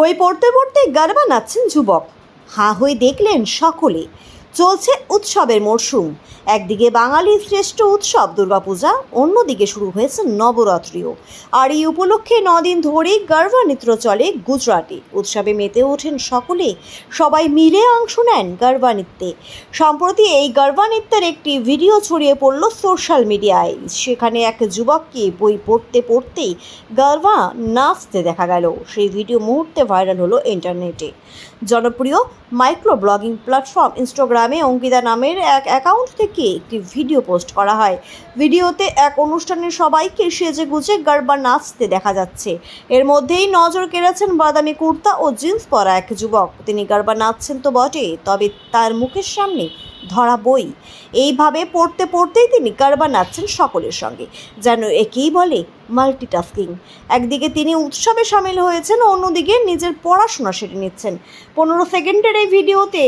বই পড়তে পড়তে গারবা নাচছেন যুবক। হা হয়ে দেখলেন সকলে। চলছে উৎসবের মরশুম। একদিকে বাঙালির শ্রেষ্ঠ উৎসব দুর্গাপূজা, অন্যদিকে শুরু হয়েছে নবরাত্রিও। আর এই উপলক্ষে নদিন ধরেই গারবা নৃত্য চলে গুজরাটে। উৎসবে মেতে ওঠেন সকলে, সবাই মিলে অংশ নেন গারবা নৃত্যে। সম্প্রতি এই গারবা নৃত্যের একটি ভিডিও ছড়িয়ে পড়ল সোশ্যাল মিডিয়ায়। সেখানে এক যুবককে বই পড়তে পড়তেই গারবা নাচতে দেখা গেল। সেই ভিডিও মুহূর্তে ভাইরাল হলো ইন্টারনেটে। জনপ্রিয় মাইক্রো ব্লগিং প্ল্যাটফর্ম ইনস্টাগ্রামে অঙ্কিতা নামের এক অ্যাকাউন্ট থেকে একটি ভিডিও পোস্ট করা হয়। ভিডিওতে এক অনুষ্ঠানে সবাইকে সেজে গুজে গারবা নাচতে দেখা যাচ্ছে। এর মধ্যেই নজর কেড়েছেন বাদামি কুর্তা ও জিন্স পরা এক যুবক। তিনি গারবা নাচছেন তো বটে, তবে তার মুখের সামনে ধরা বই। এইভাবে পড়তে পড়তেই তিনি গারবা নাচছেন সকলের সঙ্গে। যেন একেই বলে মাল্টিটাস্কিং একদিকে তিনি উৎসবে সামিল হয়েছেন, অন্যদিকে নিজের পড়াশোনা সেরে নিচ্ছেন। পনেরো সেকেন্ডের এই ভিডিওতে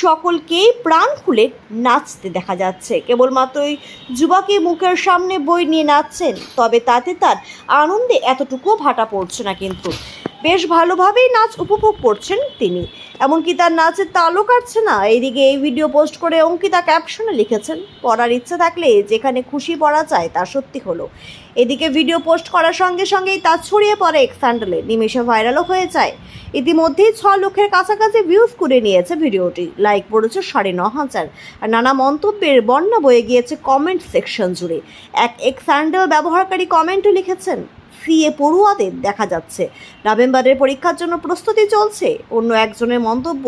সকলকেই প্রাণ খুলে নাচতে দেখা যাচ্ছে। কেবলমাত্র ওই যুবকই মুখের সামনে বই নিয়ে নাচছেন, তবে তাতে তার আনন্দে এতটুকুও ভাটা পড়ছে না কিন্তু। বেশ ভালোভাবেই নাচ উপভোগ করছেন তিনি। এমনকি তার নাচের তালও কাটছে না। এইদিকে এই ভিডিও পোস্ট করে অঙ্কিতা ক্যাপশনে লিখেছেন, পড়ার ইচ্ছা থাকলে যেখানে খুশি পড়া যায় তা সত্যি হলো। এদিকে ভিডিও পোস্ট করার সঙ্গে সঙ্গেই তা ছড়িয়ে পড়ে এক স্যান্ডেলে। নিমেষে ভাইরালও হয়ে যায়। ইতিমধ্যেই ছ লক্ষের কাছাকাছি ভিউজ করে নিয়েছে ভিডিওটি। লাইক পড়েছে সাড়ে ন হাজার। আর নানা মন্তব্যের বন্যা বয়ে গিয়েছে কমেন্ট সেকশন জুড়ে। এক এক স্যান্ডেল ব্যবহারকারী কমেন্টও লিখেছেন সিএ পড়ুয়াদের দেখা যাচ্ছে। নভেম্বরের পরীক্ষার জন্য প্রস্তুতি চলছে। অন্য একজনের মন্তব্য,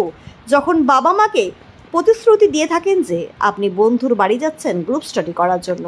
যখন বাবা মাকে প্রতিশ্রুতি দিয়ে থাকেন যে, আপনি বন্ধুর বাড়ি যাচ্ছেন গ্রুপ স্টাডি করার জন্য।